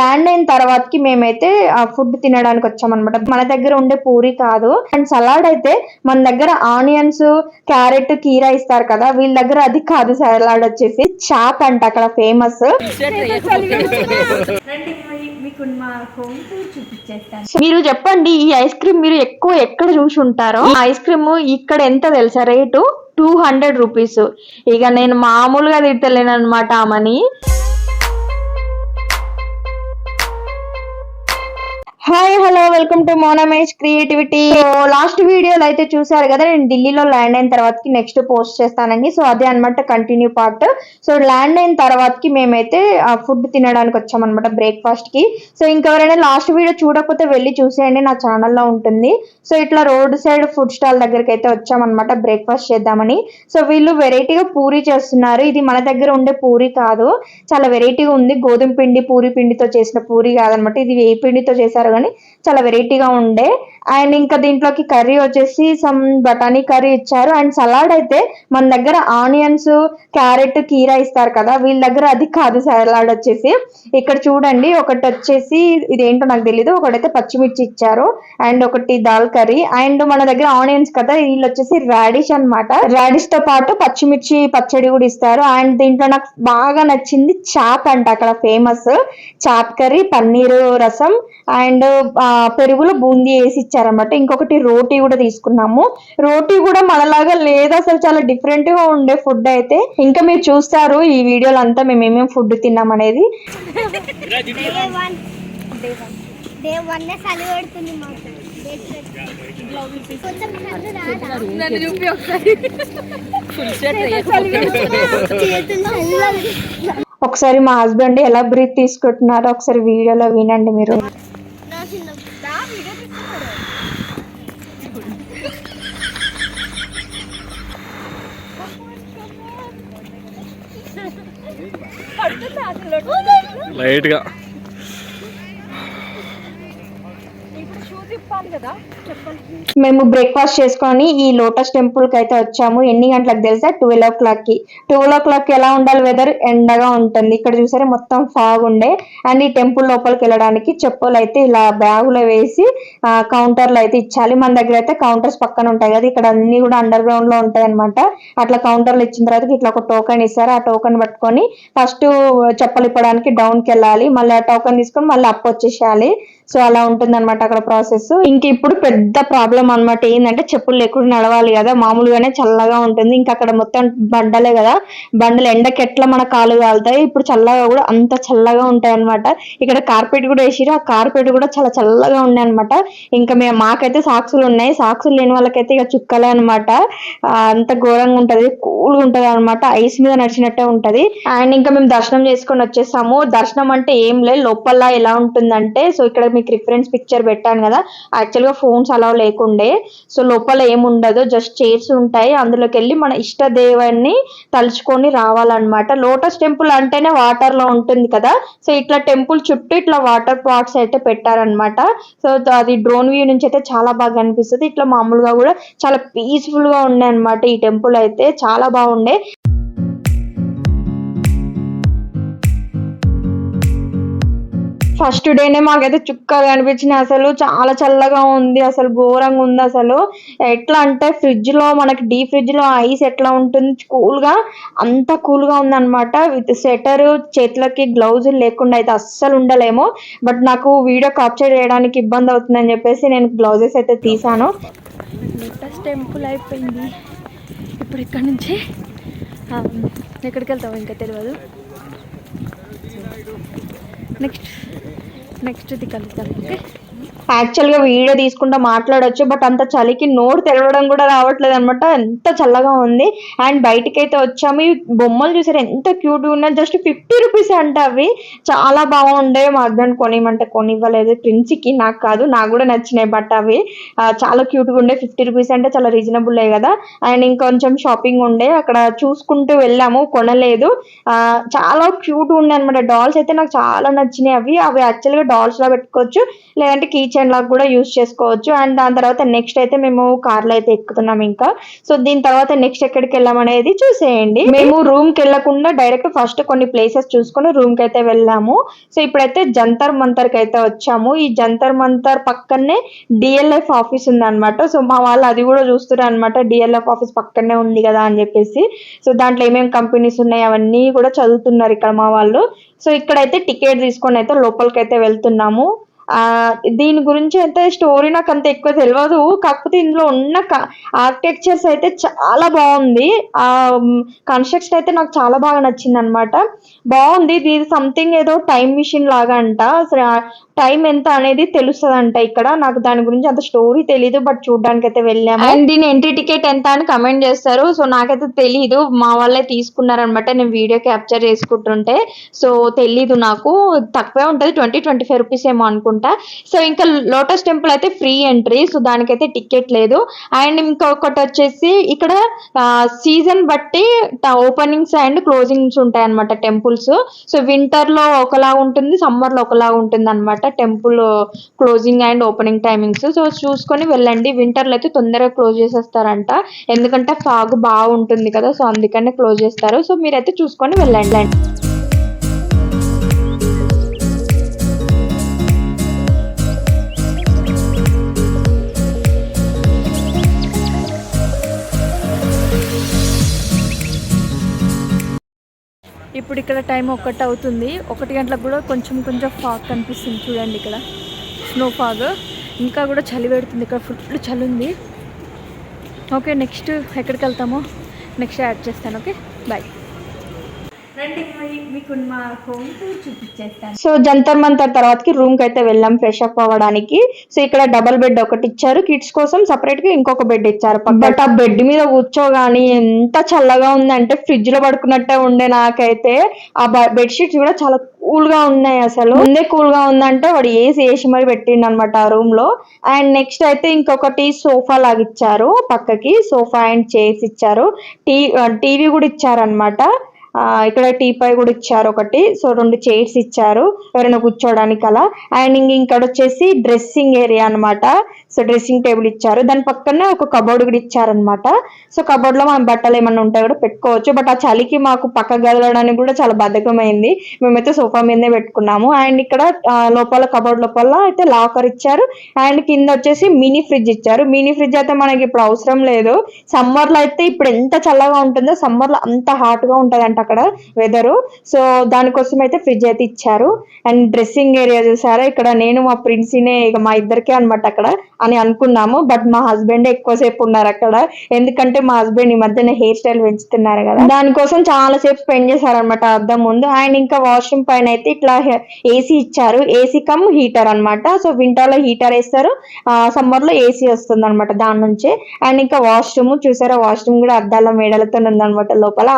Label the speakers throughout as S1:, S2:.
S1: land అయిన తర్వాతకి మేమైతే ఆ ఫుడ్ తినడానికి వచ్చామన్నమాట మన దగ్గర ఉండే పూరి కాదు అండ్ సలాడ్ అయితే మన దగ్గర ఆనియన్స్ క్యారెట్ కీరా ఇస్తారు కదా వీళ్ళ దగ్గర అది కాదు సలాడ్ వచ్చేసి చాప్ అంట అక్కడ ఫేమస్ మీరు చెప్పండి ఈ ఐస్ క్రీమ్ మీరు ఎక్కువ ఎక్కడ చూసి ఉంటారో ఐస్ క్రీమ్ ఇక్కడ ఎంత తెలుసా రేటు టూ హండ్రెడ్ రూపీస్ ఇక నేను మామూలుగా తిట్టలేను అనమాట ఆమెని hi hello welcome to Monamesh creativity last వీడియోలో అయితే చూసారు కదా నేను ఢిల్లీలో ల్యాండ్ అయిన తర్వాతకి నెక్స్ట్ పోస్ట్ చేస్తానండి సో అదే అనమాట కంటిన్యూ పార్ట్ సో ల్యాండ్ అయిన తర్వాతకి మేమైతే ఫుడ్ తినడానికి వచ్చామన్నమాట కి సో ఇంకెవరైనా లాస్ట్ వీడియో చూడకపోతే వెళ్ళి చూసేయండి నా ఛానల్లో ఉంటుంది సో ఇట్లా రోడ్ సైడ్ ఫుడ్ స్టాల్ దగ్గరికి అయితే వచ్చామన్నమాట బ్రేక్ఫాస్ట్ చేద్దామని సో వీళ్ళు వెరైటీగా పూరి చేస్తున్నారు ఇది మన దగ్గర ఉండే పూరి కాదు చాలా వెరైటీగా ఉంది గోధుమ పిండి పూరి పిండితో చేసిన పూరి కాదనమాట ఇది ఏ పిండితో చేశారు కానీ కానీ చాలా వెరైటీగా ఉండే అండ్ ఇంకా దీంట్లోకి కర్రీ వచ్చేసి సమ్ బటానీ కర్రీ ఇచ్చారు అండ్ సలాడ్ అయితే మన దగ్గర ఆనియన్స్ క్యారెట్ కీరా ఇస్తారు కదా వీళ్ళ దగ్గర అది కాదు సలాడ్ వచ్చేసి ఇక్కడ చూడండి ఒకటి వచ్చేసి ఇదేంటో నాకు తెలీదు ఒకటైతే పచ్చిమిర్చి ఇచ్చారు అండ్ ఒకటి దాల్ కర్రీ అండ్ మన దగ్గర ఆనియన్స్ కదా వీళ్ళు వచ్చేసి రాడిష్ అనమాట రాడిష్ తో పాటు పచ్చిమిర్చి పచ్చడి కూడా ఇస్తారు అండ్ దీంట్లో నాకు బాగా నచ్చింది చాప్ అంట అక్కడ ఫేమస్ చాప్ కర్రీ పన్నీరు రసం అండ్ పెరుగులో బూందీ వేసి ఇచ్చారనమాట ఇంకొకటి రోటీ కూడా తీసుకున్నాము రోటీ కూడా మనలాగా లేదు అసలు చాలా డిఫరెంట్ గా ఉండే ఫుడ్ అయితే ఇంకా మీరు చూస్తారు ఈ వీడియోలు అంతా మేము ఏమేమి ఫుడ్ తిన్నాం అనేది ఒకసారి మా హస్బెండ్ ఎలా బ్రీత్ తీసుకుంటున్నారో ఒకసారి వీడియోలో వినండి మీరు లైట్గా మేము బ్రేక్ఫాస్ట్ చేసుకొని ఈ లోటస్ టెంపుల్ కి అయితే వచ్చాము ఎన్ని గంటలకు తెలుసా ట్వెల్వ్ ఓ క్లాక్ కి ట్వెల్వ్ ఓ క్లాక్ ఎలా ఉండాలి వెదర్ ఎండగా ఉంటుంది ఇక్కడ చూసారా మొత్తం ఫాగ్ ఉండే అండ్ ఈ టెంపుల్ లోపలికి వెళ్ళడానికి చెప్పులు అయితే ఇలా బ్యాగులో వేసి కౌంటర్లు అయితే ఇచ్చాలి మన దగ్గర అయితే కౌంటర్స్ పక్కన ఉంటాయి కదా ఇక్కడ అన్ని కూడా అండర్ గ్రౌండ్ లో ఉంటాయి అనమాట అట్లా కౌంటర్లు ఇచ్చిన తర్వాత ఇట్లా ఒక టోకెన్ ఇస్తారు ఆ టోకెన్ పట్టుకొని ఫస్ట్ చెప్పలు ఇప్పడానికి డౌన్ కి వెళ్ళాలి మళ్ళీ ఆ టోకెన్ తీసుకొని మళ్ళీ అప్ వచ్చేసేయాలి సో అలా ఉంటుంది అనమాట అక్కడ ప్రాసెస్ ఇంక ఇప్పుడు పెద్ద ప్రాబ్లం అనమాట ఏంటంటే చెప్పులు లేకుండా నడవాలి కదా మామూలుగానే చల్లగా ఉంటుంది ఇంకా అక్కడ మొత్తం బండలే కదా బండలు ఎండకి ఎట్లా మన కాలు కాలుతాయి ఇప్పుడు చల్లగా కూడా అంత చల్లగా ఉంటాయి అనమాట ఇక్కడ కార్పెట్ కూడా వేసిరు ఆ కార్పెట్ కూడా చాలా చల్లగా ఉన్నాయి అనమాట ఇంకా మేము మాకైతే సాక్సులు ఉన్నాయి సాక్సులు లేని వాళ్ళకైతే ఇక చుక్కలే అనమాట అంత ఘోరంగా ఉంటది కూల్గా ఉంటది అనమాట ఐస్ మీద నడిచినట్టే ఉంటది అండ్ ఇంకా మేము దర్శనం చేసుకొని వచ్చేసాము దర్శనం అంటే ఏం లేదు లోపల ఎలా ఉంటుందంటే సో ఇక్కడ మీకు రిఫరెన్స్ పిక్చర్ పెట్టాను కదా యాక్చువల్గా ఫోన్స్ అలా లేకుండే సో లోపల ఏముండదు జస్ట్ చైర్స్ ఉంటాయి అందులోకి వెళ్ళి మన ఇష్టదేవాన్ని తలుచుకొని రావాలన్నమాట లోటస్ టెంపుల్ అంటేనే వాటర్లో ఉంటుంది కదా సో ఇట్లా టెంపుల్ చుట్టూ ఇట్లా వాటర్ పార్క్స్ అయితే పెట్టారనమాట సో అది డ్రోన్ వ్యూ నుంచి అయితే చాలా బాగా అనిపిస్తుంది ఇట్లా మామూలుగా కూడా చాలా పీస్ఫుల్గా ఉండే అనమాట ఈ టెంపుల్ అయితే చాలా బాగుండే ఫస్ట్ డేనే మాకైతే చుక్కలు కనిపించినాయి అసలు చాలా చల్లగా ఉంది అసలు ఘోరంగా ఉంది అసలు ఎట్లా అంటే ఫ్రిడ్జ్లో మనకి డీ ఫ్రిడ్జ్లో ఐస్ ఎట్లా ఉంటుంది కూల్గా అంత కూల్గా అనమాట విత్ స్వెటర్ చేతులకి గ్లౌజ్ లేకుండా అయితే అస్సలు ఉండలేము బట్ నాకు వీడియో క్యాప్చర్ చేయడానికి ఇబ్బంది అవుతుందని చెప్పేసి నేను గ్లౌజెస్ అయితే తీసాను టెంపుల్ అయిపోయింది ఇప్పుడు ఇక్కడ నుంచి ఎక్కడికి వెళ్తావు ఇంకా తెలియదు నెక్స్ట్ నెక్స్ట్ ఇది కలుద్దాం ఓకే గా వీడియో తీసుకుంటా మాట్లాడొచ్చు బట్ అంత చలికి నోరు తెరవడం కూడా రావట్లేదు అనమాట ఎంత చల్లగా ఉంది అండ్ అయితే వచ్చాము ఈ బొమ్మలు చూసారు ఎంత క్యూట్ ఉన్నాయి జస్ట్ ఫిఫ్టీ రూపీస్ అంట అవి చాలా బాగుండే మా హస్బెండ్ కొనిమంటే కొనివ్వలేదు ప్రిన్స్కి నాకు కాదు నాకు కూడా నచ్చినాయి బట్ అవి చాలా క్యూట్గా ఉండే ఫిఫ్టీ రూపీస్ అంటే చాలా రీజనబుల్లే కదా అండ్ ఇంకొంచెం షాపింగ్ ఉండే అక్కడ చూసుకుంటూ వెళ్ళాము కొనలేదు చాలా క్యూట్ ఉండే అనమాట డాల్స్ అయితే నాకు చాలా నచ్చినాయి అవి అవి యాక్చువల్గా డాల్స్లో పెట్టుకోవచ్చు లేదంటే కీ కిచెన్ లాగా కూడా యూస్ చేసుకోవచ్చు అండ్ దాని తర్వాత నెక్స్ట్ అయితే మేము కార్లో అయితే ఎక్కుతున్నాం ఇంకా సో దీని తర్వాత నెక్స్ట్ ఎక్కడికి వెళ్ళాం అనేది చూసేయండి మేము రూమ్ కి వెళ్ళకుండా డైరెక్ట్ ఫస్ట్ కొన్ని ప్లేసెస్ చూసుకొని రూమ్ కి అయితే వెళ్ళాము సో ఇప్పుడైతే జంతర్ మంతర్ కి అయితే వచ్చాము ఈ జంతర్ మంతర్ పక్కనే డిఎల్ఎఫ్ ఆఫీస్ ఉందన్నమాట సో మా వాళ్ళు అది కూడా చూస్తున్నారు అనమాట డిఎల్ఎఫ్ ఆఫీస్ పక్కనే ఉంది కదా అని చెప్పేసి సో దాంట్లో ఏమేమి కంపెనీస్ ఉన్నాయి అవన్నీ కూడా చదువుతున్నారు ఇక్కడ మా వాళ్ళు సో ఇక్కడైతే టికెట్ తీసుకొని అయితే లోపలికి అయితే వెళ్తున్నాము ఆ దీని గురించి అయితే స్టోరీ నాకు అంత ఎక్కువ తెలియదు కాకపోతే ఇందులో ఉన్న ఆర్కిటెక్చర్స్ అయితే చాలా బాగుంది ఆ కన్స్ట్రక్షన్ అయితే నాకు చాలా బాగా నచ్చింది అనమాట బాగుంది దీని సంథింగ్ ఏదో టైం మిషన్ లాగా అంట టైం ఎంత అనేది తెలుస్తుంది అంట ఇక్కడ నాకు దాని గురించి అంత స్టోరీ తెలీదు బట్ చూడడానికి అయితే వెళ్ళాము అండ్ దీని ఎంట్రీ టికెట్ ఎంత అని కమెంట్ చేస్తారు సో నాకైతే తెలీదు మా వాళ్ళే తీసుకున్నారనమాట నేను వీడియో క్యాప్చర్ చేసుకుంటుంటే సో తెలీదు నాకు తక్కువే ఉంటుంది ట్వంటీ ట్వంటీ ఫైవ్ రూపీస్ ఏమో అనుకుంటా సో ఇంకా లోటస్ టెంపుల్ అయితే ఫ్రీ ఎంట్రీ సో దానికైతే టికెట్ లేదు అండ్ ఇంకొకటి వచ్చేసి ఇక్కడ సీజన్ బట్టి ఓపెనింగ్స్ అండ్ క్లోజింగ్స్ ఉంటాయి అనమాట టెంపుల్స్ సో వింటర్ లో ఒకలా ఉంటుంది సమ్మర్ లో ఒకలా ఉంటుంది అనమాట అనమాట temple closing and opening timings so చూసుకొని వెళ్ళండి వింటర్లో అయితే తొందరగా క్లోజ్ చేసేస్తారంట ఎందుకంటే ఫాగ్ బాగుంటుంది కదా సో అందుకనే క్లోజ్ చేస్తారు సో మీరైతే చూసుకొని వెళ్ళండి
S2: ఇప్పుడు ఇక్కడ టైం ఒకటి అవుతుంది ఒకటి గంటలకు కూడా కొంచెం కొంచెం ఫాగ్ కనిపిస్తుంది చూడండి ఇక్కడ స్నో ఫాగ్ ఇంకా కూడా చలి పెడుతుంది ఇక్కడ ఫుడ్ చలి ఉంది ఓకే నెక్స్ట్ ఎక్కడికి వెళ్తామో నెక్స్ట్ యాడ్ చేస్తాను okay bye
S1: so Jantar Mantar తర్వాత రూమ్ కి అయితే వెళ్ళాం ఫ్రెష్ అప్ అవ్వడానికి సో ఇక్కడ డబల్ బెడ్ ఒకటి ఇచ్చారు కిడ్స్ కోసం సపరేట్ గా ఇంకొక బెడ్ ఇచ్చారు బట్ ఆ బెడ్ మీద కూర్చోగాని ఎంత చల్లగా ఉందంటే ఫ్రిడ్జ్ లో పడుకున్నట్టే ఉండే నాకైతే ఆ బెడ్ షీట్స్ కూడా చాలా కూల్ గా ఉన్నాయి అసలు ముందే కూల్ గా ఉందంటే వాడు ఏసి ఏసి మరి పెట్టిండు అనమాట ఆ రూమ్ లో అండ్ నెక్స్ట్ అయితే ఇంకొకటి సోఫా లాగా ఇచ్చారు పక్కకి సోఫా అండ్ చైర్స్ ఇచ్చారు టీవీ కూడా ఇచ్చారనమాట ఇక్కడ టీపై కూడా ఇచ్చారు ఒకటి సో రెండు చైర్స్ ఇచ్చారు ఎవరైనా కూర్చోడానికి అలా అండ్ ఇక్కడ వచ్చేసి డ్రెస్సింగ్ ఏరియా అనమాట సో డ్రెస్సింగ్ టేబుల్ ఇచ్చారు దాని పక్కనే ఒక కబోర్డ్ కూడా ఇచ్చారనమాట సో కబోర్డ్ లో మనం బట్టలు ఏమైనా ఉంటాయి కూడా పెట్టుకోవచ్చు బట్ ఆ చలికి మాకు పక్క గదలడానికి కూడా చాలా బద్ధకమైంది మేమైతే సోఫా మీదనే పెట్టుకున్నాము అండ్ ఇక్కడ లోపల కబోర్డ్ లోపల అయితే లాకర్ ఇచ్చారు అండ్ కింద వచ్చేసి మినీ ఫ్రిడ్జ్ ఇచ్చారు మినీ ఫ్రిడ్జ్ అయితే మనకి ఇప్పుడు అవసరం లేదు సమ్మర్ లో అయితే ఇప్పుడు ఎంత చల్లగా ఉంటుందో సమ్మర్ లో అంత గా ఉంటుందంట అక్కడ వెదరు సో దానికోసం అయితే ఫ్రిడ్జ్ అయితే ఇచ్చారు అండ్ డ్రెస్సింగ్ ఏరియా చూసారా ఇక్కడ నేను మా ప్రిన్సీనే ఇక మా ఇద్దరికే అనమాట అక్కడ అని అనుకున్నాము బట్ మా హస్బెండ్ ఎక్కువసేపు ఉన్నారు అక్కడ ఎందుకంటే మా హస్బెండ్ ఈ మధ్యన హెయిర్ స్టైల్ పెంచుతున్నారు కదా దానికోసం చాలా సేపు స్పెండ్ చేశారనమాట అద్దం ముందు అండ్ ఇంకా వాష్రూమ్ పైన అయితే ఇట్లా ఏసీ ఇచ్చారు ఏసీ కమ్ హీటర్ అనమాట సో వింటర్లో హీటర్ వేస్తారు సమ్మర్ లో ఏసీ వస్తుంది అనమాట దాని నుంచే అండ్ ఇంకా వాష్రూమ్ చూసారా వాష్రూమ్ కూడా అద్దాల మేడలతో ఉందనమాట లోపల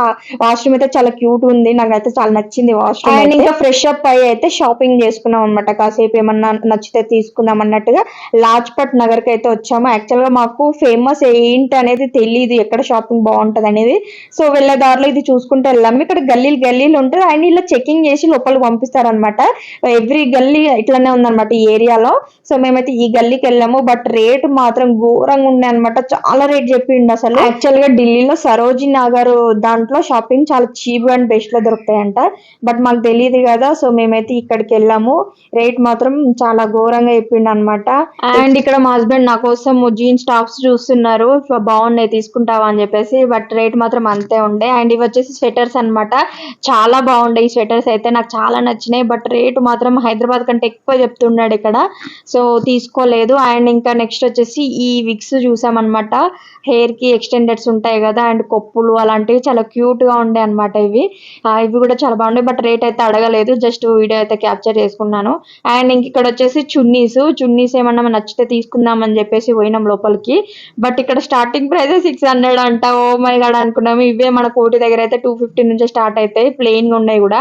S1: వాష్రూమ్ అయితే చాలా క్యూట్ ఉంది నాకైతే చాలా నచ్చింది వాష్రూమ్ అండ్ ఇంకా ఫ్రెష్ అప్ అయ్యి అయితే షాపింగ్ చేసుకున్నాం అనమాట కాసేపు ఏమన్నా నచ్చితే తీసుకుందాం అన్నట్టుగా లాజ్పట్ నగర్కి అయితే వచ్చాము యాక్చువల్గా మాకు ఫేమస్ ఏంటి అనేది తెలియదు ఎక్కడ షాపింగ్ బాగుంటుంది అనేది సో వెళ్ళే దారిలో ఇది చూసుకుంటూ వెళ్ళాము ఇక్కడ గల్లీలు గల్లీలు ఉంటుంది ఆయన ఇలా చెకింగ్ చేసి లోపలికి అనమాట ఎవ్రీ గల్లీ ఇట్లానే ఉందన్నమాట ఈ ఏరియాలో సో మేమైతే ఈ గల్లీకి వెళ్ళాము బట్ రేట్ మాత్రం ఘోరంగా ఉండే అనమాట చాలా రేట్ చెప్పిండు అసలు యాక్చువల్గా ఢిల్లీలో సరోజి నగర్ దాంట్లో షాపింగ్ చాలా చీప్ అండ్ బెస్ట్ లో దొరుకుతాయంట బట్ మాకు తెలియదు కదా సో మేమైతే ఇక్కడికి వెళ్ళాము రేట్ మాత్రం చాలా ఘోరంగా చెప్పిండు అనమాట అండ్ ఇక్కడ ఇక్కడ మా హస్బెండ్ నా కోసం జీన్స్ టాప్స్ చూస్తున్నారు బాగున్నాయి తీసుకుంటావా అని చెప్పేసి బట్ రేట్ మాత్రం అంతే ఉండే అండ్ ఇవి వచ్చేసి స్వెటర్స్ అనమాట చాలా బాగుండే ఈ స్వెటర్స్ అయితే నాకు చాలా నచ్చినాయి బట్ రేటు మాత్రం హైదరాబాద్ కంటే ఎక్కువ చెప్తున్నాడు ఇక్కడ సో తీసుకోలేదు అండ్ ఇంకా నెక్స్ట్ వచ్చేసి ఈ విక్స్ చూసామన్నమాట హెయిర్కి ఎక్స్టెండెడ్స్ ఉంటాయి కదా అండ్ కొప్పులు అలాంటివి చాలా క్యూట్గా ఉండే అనమాట ఇవి ఇవి కూడా చాలా బాగున్నాయి బట్ రేట్ అయితే అడగలేదు జస్ట్ వీడియో అయితే క్యాప్చర్ చేసుకున్నాను అండ్ ఇంక ఇక్కడ వచ్చేసి చున్నీస్ చున్నీస్ ఏమన్నా నచ్చితే తీసుకు తీసుకుందాం అని చెప్పేసి పోయినాం లోపలికి బట్ ఇక్కడ స్టార్టింగ్ ప్రైస్ సిక్స్ హండ్రెడ్ అంట ఓ oh మై గడ్ అనుకున్నాము ఇవే మన కోటి దగ్గర అయితే టూ ఫిఫ్టీ నుంచి స్టార్ట్ అవుతాయి ప్లెయిన్గా ఉన్నాయి కూడా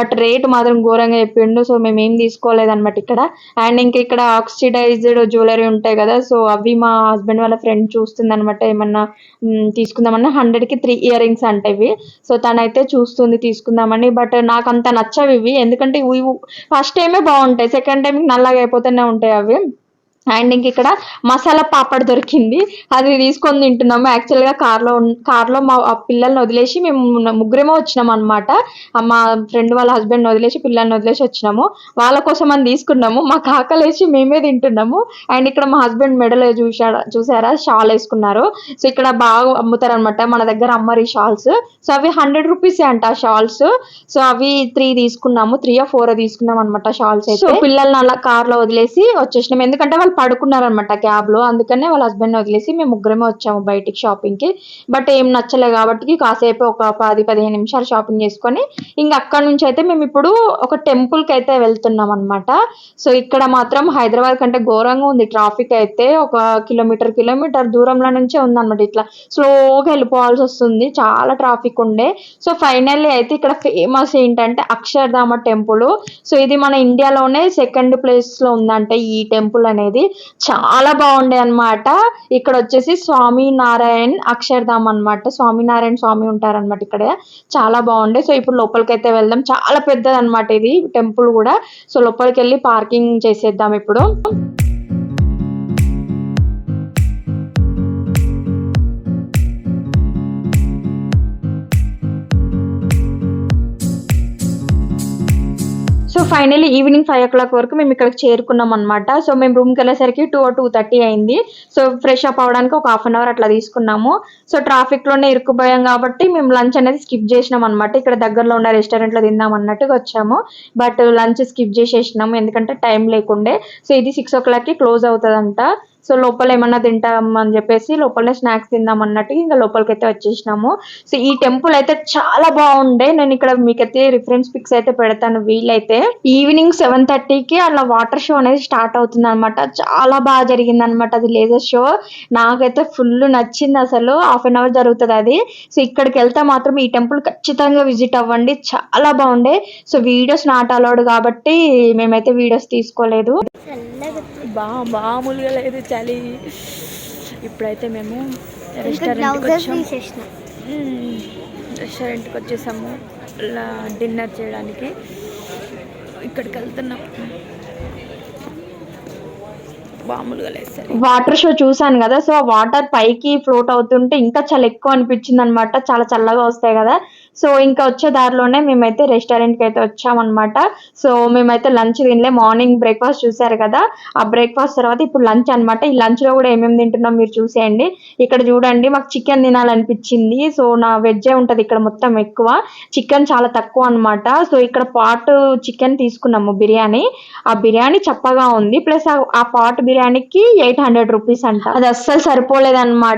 S1: బట్ రేట్ మాత్రం ఘోరంగా చెప్పిండు సో మేము ఏం తీసుకోలేదన్నమాట ఇక్కడ అండ్ ఇంక ఇక్కడ ఆక్సిడైజ్డ్ జ్యువెలరీ ఉంటాయి కదా సో అవి మా హస్బెండ్ వాళ్ళ ఫ్రెండ్ చూస్తుంది అనమాట ఏమన్నా తీసుకుందామన్నా హండ్రెడ్కి త్రీ ఇయర్ రింగ్స్ అంటవి సో తనైతే చూస్తుంది తీసుకుందామని బట్ నాకు అంత నచ్చవి ఇవి ఎందుకంటే ఇవి ఫస్ట్ టైమే బాగుంటాయి సెకండ్ టైం నల్లగా అయిపోతూనే ఉంటాయి అవి అండ్ ఇంక ఇక్కడ మసాలా పాపడ్ దొరికింది అది తీసుకొని తింటున్నాము లో కార్లో కార్లో మా పిల్లల్ని వదిలేసి మేము ముగ్గురేమో వచ్చినాం అనమాట మా ఫ్రెండ్ వాళ్ళ హస్బెండ్ వదిలేసి పిల్లల్ని వదిలేసి వచ్చినాము వాళ్ళ కోసం అని తీసుకున్నాము మా కాకలేసి మేమే తింటున్నాము అండ్ ఇక్కడ మా హస్బెండ్ మెడలో చూసాడు చూసారా షాల్ వేసుకున్నారు సో ఇక్కడ బాగా అమ్ముతారు అనమాట మన దగ్గర అమ్మరు ఈ షాల్స్ సో అవి హండ్రెడ్ రూపీసే అంట షాల్స్ సో అవి త్రీ తీసుకున్నాము త్రీ ఆ ఫోర్ తీసుకున్నాం అనమాట షాల్స్ అయితే పిల్లల్ని అలా కార్లో వదిలేసి వచ్చేసినాం ఎందుకంటే వాళ్ళు పడుకున్నారనమాట లో అందుకనే వాళ్ళ హస్బెండ్ వదిలేసి మేము ముగ్గురమే వచ్చాము బయటికి షాపింగ్ కి బట్ ఏం నచ్చలే కాబట్టి కాసేపు ఒక పది పదిహేను నిమిషాలు షాపింగ్ చేసుకొని ఇంకా అక్కడ నుంచి అయితే మేము ఇప్పుడు ఒక టెంపుల్ కి అయితే వెళ్తున్నాం అనమాట సో ఇక్కడ మాత్రం హైదరాబాద్ కంటే ఘోరంగా ఉంది ట్రాఫిక్ అయితే ఒక కిలోమీటర్ కిలోమీటర్ దూరంలో నుంచే ఉంది అనమాట ఇట్లా స్లోగా వెళ్ళిపోవాల్సి వస్తుంది చాలా ట్రాఫిక్ ఉండే సో ఫైనల్లీ అయితే ఇక్కడ ఫేమస్ ఏంటంటే అక్షర్ధామ టెంపుల్ సో ఇది మన ఇండియాలోనే సెకండ్ ప్లేస్ లో ఉందంటే ఈ టెంపుల్ అనేది అనేది చాలా బాగుండే అనమాట ఇక్కడ వచ్చేసి స్వామి నారాయణ్ అక్షర్ధామ్ అనమాట స్వామి నారాయణ స్వామి ఉంటారనమాట ఇక్కడ చాలా బాగుండే సో ఇప్పుడు లోపలికి అయితే వెళ్దాం చాలా అనమాట ఇది టెంపుల్ కూడా సో లోపలికి వెళ్ళి పార్కింగ్ చేసేద్దాం ఇప్పుడు finally evening five o'clock వరకు మేము ఇక్కడికి చేరుకున్నాం అనమాట సో మేము రూమ్కి వెళ్ళేసరికి టూ టూ థర్టీ అయింది సో ఫ్రెష్ అప్ అవడానికి ఒక హాఫ్ అన్ అవర్ అట్లా తీసుకున్నాము సో ట్రాఫిక్లోనే ఇరుక్కుపోయాం కాబట్టి మేము లంచ్ అనేది స్కిప్ చేసినాం అనమాట ఇక్కడ దగ్గరలో ఉన్న రెస్టారెంట్లో తిందాం అన్నట్టుగా వచ్చాము బట్ లంచ్ స్కిప్ చేసేసినాము ఎందుకంటే టైం లేకుండే సో ఇది సిక్స్ ఓ క్లాక్కి క్లోజ్ అవుతుందంట సో లోపల ఏమన్నా తింటామని చెప్పేసి లోపలనే స్నాక్స్ తిందాం అన్నట్టు ఇంకా లోపలికి అయితే వచ్చేసినాము సో ఈ టెంపుల్ అయితే చాలా బాగుండే నేను ఇక్కడ మీకైతే రిఫరెన్స్ పిక్స్ అయితే పెడతాను వీలైతే ఈవినింగ్ సెవెన్ థర్టీకి అలా వాటర్ షో అనేది స్టార్ట్ అవుతుంది అనమాట చాలా బాగా జరిగింది అనమాట అది లేజర్ షో నాకైతే ఫుల్ నచ్చింది అసలు హాఫ్ అన్ అవర్ జరుగుతుంది అది సో ఇక్కడికి వెళ్తే మాత్రం ఈ టెంపుల్ ఖచ్చితంగా విజిట్ అవ్వండి చాలా బాగుండే సో వీడియోస్ నాట్ అలౌడ్ కాబట్టి మేమైతే వీడియోస్ తీసుకోలేదు బా మామూలుగా లేదు చలి ఇప్పుడైతే మేము రెస్టారెంట్కి వచ్చాము రెస్టారెంట్కి వచ్చేసాము డిన్నర్ చేయడానికి ఇక్కడికి వెళ్తున్నాం వాటర్ షో చూసాను కదా సో ఆ వాటర్ పైకి ఫ్లోట్ అవుతుంటే ఇంకా చాలా ఎక్కువ అనిపించింది అనమాట చాలా చల్లగా వస్తాయి కదా సో ఇంకా వచ్చే దారిలోనే మేమైతే రెస్టారెంట్కి అయితే వచ్చామన్నమాట సో మేమైతే లంచ్ తినలే మార్నింగ్ బ్రేక్ఫాస్ట్ చూసారు కదా ఆ బ్రేక్ఫాస్ట్ తర్వాత ఇప్పుడు లంచ్ అనమాట ఈ లంచ్లో కూడా ఏమేమి తింటున్నాం మీరు చూసేయండి ఇక్కడ చూడండి మాకు చికెన్ తినాలనిపించింది సో నా వెజ్జే ఉంటుంది ఇక్కడ మొత్తం ఎక్కువ చికెన్ చాలా తక్కువ అనమాట సో ఇక్కడ పాట్ చికెన్ తీసుకున్నాము బిర్యానీ ఆ బిర్యానీ చప్పగా ఉంది ప్లస్ ఆ పాట్ బిర్యానీకి ఎయిట్ హండ్రెడ్ రూపీస్ అంట అది అస్సలు సరిపోలేదన్నమాట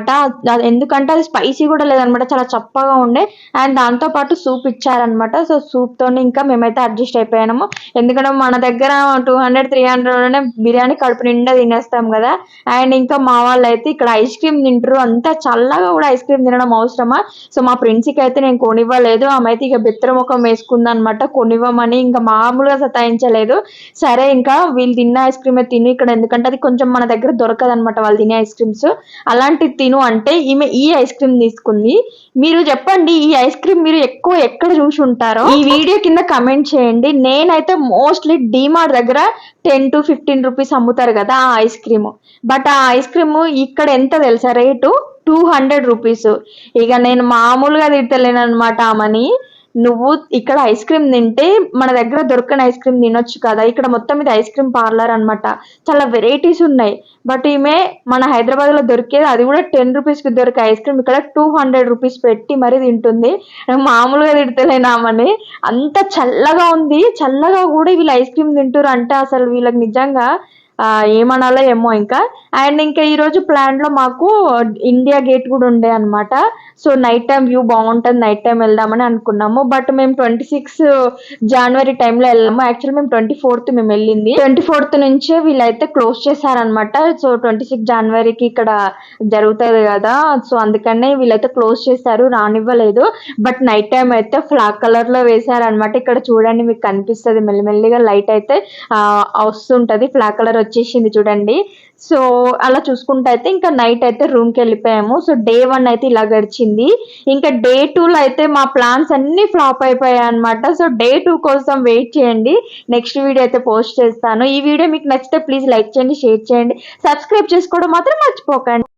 S1: ఎందుకంటే అది స్పైసీ కూడా లేదనమాట చాలా చప్పగా ఉండే అండ్ దాంతో దాంతో పాటు సూప్ ఇచ్చారనమాట సో సూప్ తో ఇంకా మేమైతే అడ్జస్ట్ అయిపోయాము ఎందుకంటే మన దగ్గర టూ హండ్రెడ్ త్రీ హండ్రెడ్లోనే బిర్యానీ కడుపు నిండా తినేస్తాం కదా అండ్ ఇంకా మా వాళ్ళు అయితే ఇక్కడ ఐస్ క్రీమ్ తింటారు అంతా చల్లగా కూడా ఐస్ క్రీమ్ తినడం అవసరమా సో మా ఫ్రెండ్స్కి అయితే నేను కొనివ్వలేదు ఆమె అయితే ఇక బెత్తరముఖం వేసుకుందనమాట కొనివ్వమని ఇంకా మామూలుగా సతాయించలేదు సరే ఇంకా వీళ్ళు తిన్న ఐస్ క్రీమ్ తిని ఇక్కడ ఎందుకంటే అది కొంచెం మన దగ్గర దొరకదనమాట వాళ్ళు తినే ఐస్ క్రీమ్స్ అలాంటి తిను అంటే ఈమె ఈ ఐస్ క్రీమ్ తీసుకుంది మీరు చెప్పండి ఈ ఐస్ క్రీమ్ మీరు ఎక్కువ ఎక్కడ చూసి ఉంటారో ఈ వీడియో కింద కమెంట్ చేయండి నేనైతే మోస్ట్లీ డీమార్ట్ దగ్గర టెన్ టు ఫిఫ్టీన్ రూపీస్ అమ్ముతారు కదా ఆ ఐస్ క్రీమ్ బట్ ఆ ఐస్ క్రీమ్ ఇక్కడ ఎంత తెలుసా రేటు టూ హండ్రెడ్ రూపీస్ ఇక నేను మామూలుగా తిట్టలేను అనమాట మనీ నువ్వు ఇక్కడ ఐస్ క్రీమ్ తింటే మన దగ్గర దొరకని ఐస్ క్రీమ్ తినొచ్చు కదా ఇక్కడ మొత్తం ఇది ఐస్ క్రీమ్ పార్లర్ అనమాట చాలా వెరైటీస్ ఉన్నాయి బట్ ఈమె మన హైదరాబాద్లో దొరికేది అది కూడా టెన్ రూపీస్కి దొరికే ఐస్ క్రీమ్ ఇక్కడ టూ హండ్రెడ్ రూపీస్ పెట్టి మరీ తింటుంది మామూలుగా తిడతలేనామని అంత చల్లగా ఉంది చల్లగా కూడా వీళ్ళు ఐస్ క్రీమ్ తింటారు అంటే అసలు వీళ్ళకి నిజంగా ఏమనాలో ఏమో ఇంకా అండ్ ఇంకా ఈరోజు ప్లాన్లో మాకు ఇండియా గేట్ కూడా ఉండే అనమాట సో నైట్ టైం వ్యూ బాగుంటుంది నైట్ టైం వెళ్దామని అనుకున్నాము బట్ మేము ట్వంటీ సిక్స్ జనవరి టైంలో వెళ్ళాము యాక్చువల్ మేము ట్వంటీ ఫోర్త్ మేము వెళ్ళింది ట్వంటీ ఫోర్త్ నుంచే వీళ్ళైతే క్లోజ్ చేశారనమాట సో ట్వంటీ సిక్స్ జనవరికి ఇక్కడ జరుగుతుంది కదా సో అందుకనే వీళ్ళైతే క్లోజ్ చేశారు రానివ్వలేదు బట్ నైట్ టైం అయితే ఫ్లాగ్ కలర్లో వేశారనమాట ఇక్కడ చూడండి మీకు కనిపిస్తుంది మెల్లిమెల్లిగా లైట్ అయితే వస్తుంటది ఫ్లాక్ కలర్ వచ్చి వచ్చేసింది చూడండి సో అలా చూసుకుంటే అయితే ఇంకా నైట్ అయితే రూమ్కి వెళ్ళిపోయాము సో డే వన్ అయితే ఇలా గడిచింది ఇంకా డే లో అయితే మా ప్లాన్స్ అన్ని ఫ్లాప్ అయిపోయాయి అనమాట సో డే టూ కోసం వెయిట్ చేయండి నెక్స్ట్ వీడియో అయితే పోస్ట్ చేస్తాను ఈ వీడియో మీకు నచ్చితే ప్లీజ్ లైక్ చేయండి షేర్ చేయండి సబ్స్క్రైబ్ చేసుకోవడం మాత్రం మర్చిపోకండి